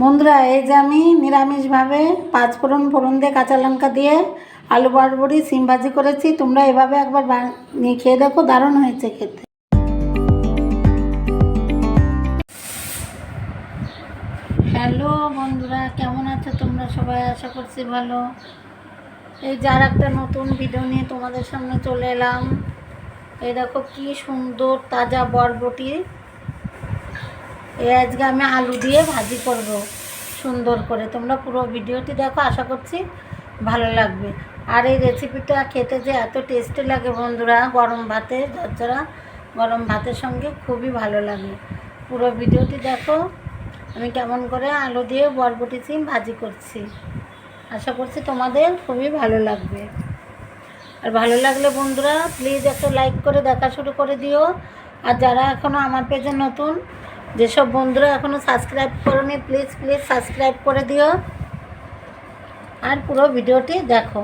বন্ধুরা, এই যে আমি নিরামিষভাবে পাঁচ ফোড়ন ফোড়ন দিয়ে কাঁচা লঙ্কা দিয়ে আলু বড়বড়ি, সিম ভাজি করেছি। তোমরা এভাবে একবার নিয়ে খেয়ে দেখো, দারুণ হয়েছে খেতে। হ্যালো বন্ধুরা, কেমন আছো তোমরা? সবাই আশা করছি ভালো। এই যার একটা নতুন ভিডিও নিয়ে তোমাদের সামনে চলে এলাম। এই দেখো কি সুন্দর তাজা বরবটি। এই আজকে আমি আলু দিয়ে ভাজি করব, সুন্দর করে। তোমরা পুরো ভিডিওটি দেখো, আশা করছি ভালো লাগবে। আর এই রেসিপিটা খেতে যে এত টেস্টি লাগে বন্ধুরা, গরম ভাতে, ঝরঝরা গরম ভাতের সঙ্গে খুবই ভালো লাগে। পুরো ভিডিওটি দেখো, আমি কেমন করে আলু দিয়ে বরবটি সিম ভাজি করছি। আশা করছি তোমাদের খুবই ভালো লাগবে। আর ভালো লাগলে বন্ধুরা প্লিজ একটা লাইক করে দেখা শুরু করে দিও। আর যারা এখনও আমার পেজে নতুন যেসব বন্ধুরা এখনও সাবস্ক্রাইব করনি প্লিজ প্লিজ সাবস্ক্রাইব করে দিও। আর পুরো ভিডিওটি দেখো।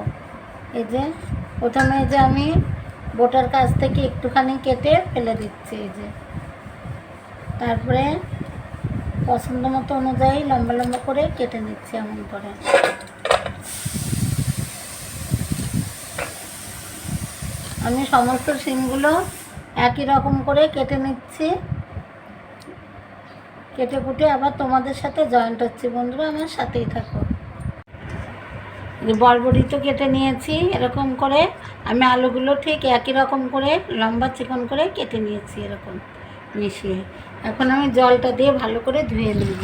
এই যে, প্রথমে যে আমি বোটার কাছ থেকে একটুখানি কেটে ফেলে দিচ্ছি, এই যে। তারপরে পছন্দ মতো অনুযায়ী লম্বা লম্বা করে কেটে নিচ্ছি এমন করে। আমি সমস্ত সিমগুলো একই রকম করে কেটে নিচ্ছি। কেটে কুটে আবার তোমাদের সাথে জয়েন্ট হচ্ছে। বন্ধুরা, আমার সাথেই থাকো। বরবটি তো কেটে নিয়েছি, এরকম করে। আমি আলুগুলো ঠিক একই রকম করে, লম্বা চিকন করে কেটে নিয়েছি এরকম মিশিয়ে। এখন আমি জলটা দিয়ে ভালো করে ধুয়ে নেব।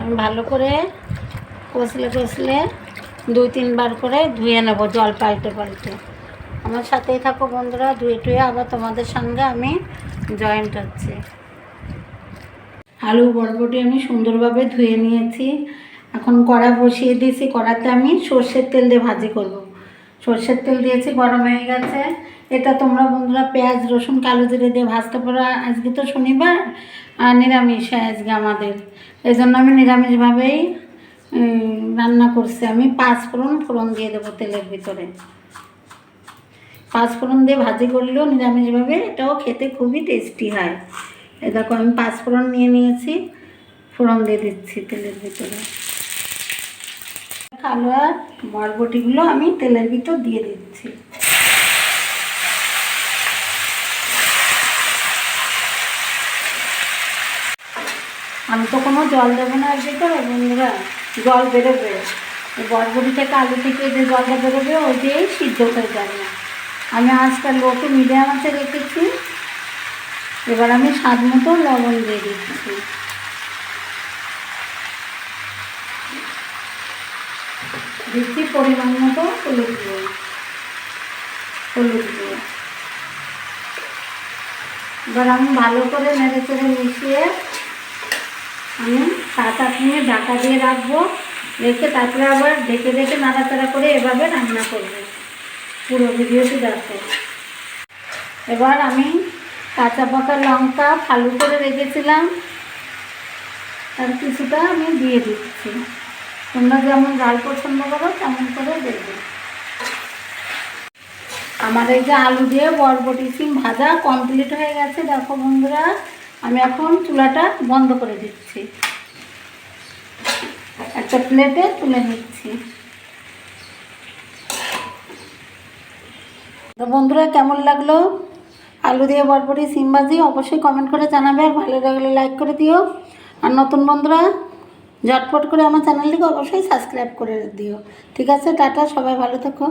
আমি ভালো করে কষলে কষলে দুই, তিনবার করে ধুয়ে নেব, জল পাল্টে পাল্টে। আমার সাথেই থাকো বন্ধুরা, ধুয়ে টুয়ে আবার তোমাদের সঙ্গে আমি জয়েন্ট হচ্ছি আলু বরবটি আমি সুন্দরভাবে ধুয়ে নিয়েছি। এখন কড়া বসিয়ে দিয়েছি, কড়াতে আমি সর্ষের তেল দিয়ে ভাজি করব। সর্ষের তেল দিয়েছি, গরম হয়ে গেছে। এটা তোমরা বন্ধুরা পেঁয়াজ, রসুন, কালো জিরে দিয়ে ভাজতে পারো। আজকে তো শনিবার, আর নিরামিষ আজকে আমাদের। এই জন্য আমি নিরামিষভাবেই রান্না করছি। আমি পাঁচ ফোড়ন ফোড়ন দিয়ে দেবো তেলের ভিতরে। পাঁচ ফোড়ন দিয়ে ভাজি করলেও নিরামিষভাবে এটাও খেতে খুবই টেস্টি হয়। এই দেখো, আমি পাঁচ ফোড়ন নিয়ে নিয়েছি, ফোড়ন দিয়ে দিচ্ছি তেলের ভিতরে। কালো আর বরবটিগুলো আমি তেলের ভিতর দিয়ে দিচ্ছি। আমি তো কোনো জল দেবো না এর ভিতরে, বন্ধুরা। জল বেরোবে। এই বরবটি থেকে আলু থেকে যে জলটা বেরোবে ওই দিয়েই সিদ্ধ হয়ে যাবে। আমি আজকাল লো টু মিডিয়াম আছে রেখেছি। এবার আমি স্বাদ মতো লবণ দিয়ে দিচ্ছি। দিচ্ছি পরিমাণ মতো হলুদ দিয়ে হলুদ দিয়ে এবার আমি ভালো করে নেড়ে চেড়ে মিশিয়ে আমি সাত আট মিনিট দিয়ে রাখব, রেখে তারপরে আবার ঢেকে ঢেকে নাড়াচাড়া করে এভাবে রান্না করব। পুরো ভিডিওটি দেখো। এবার আমি কাঁচা পাকা লঙ্কা ফালু করে রেখেছিলাম। তার কিছুটা আমি দিয়ে দিচ্ছি। তোমরা যেমন ঝাল পছন্দ করো, তেমন করে দেবে। আমার এই যে আলু দিয়ে বরবটি সিম ভাজা কমপ্লিট হয়ে গেছে। দেখো বন্ধুরা আমি এখন চুলাটা বন্ধ করে দিচ্ছি। একটা প্লেটে তুলে নিচ্ছি। তো বন্ধুরা, কেমন লাগল? আলু দিয়ে বরবটি, সিম ভাজি, অবশ্যই কমেন্ট করে জানাবে আর ভালো লাগলে লাইক করে দিও। আর নতুন বন্ধুরা, ঝটপট করে আমার চ্যানেলটিকে অবশ্যই সাবস্ক্রাইব করে দিও। ঠিক আছে, টাটা, সবাই ভালো থেকো।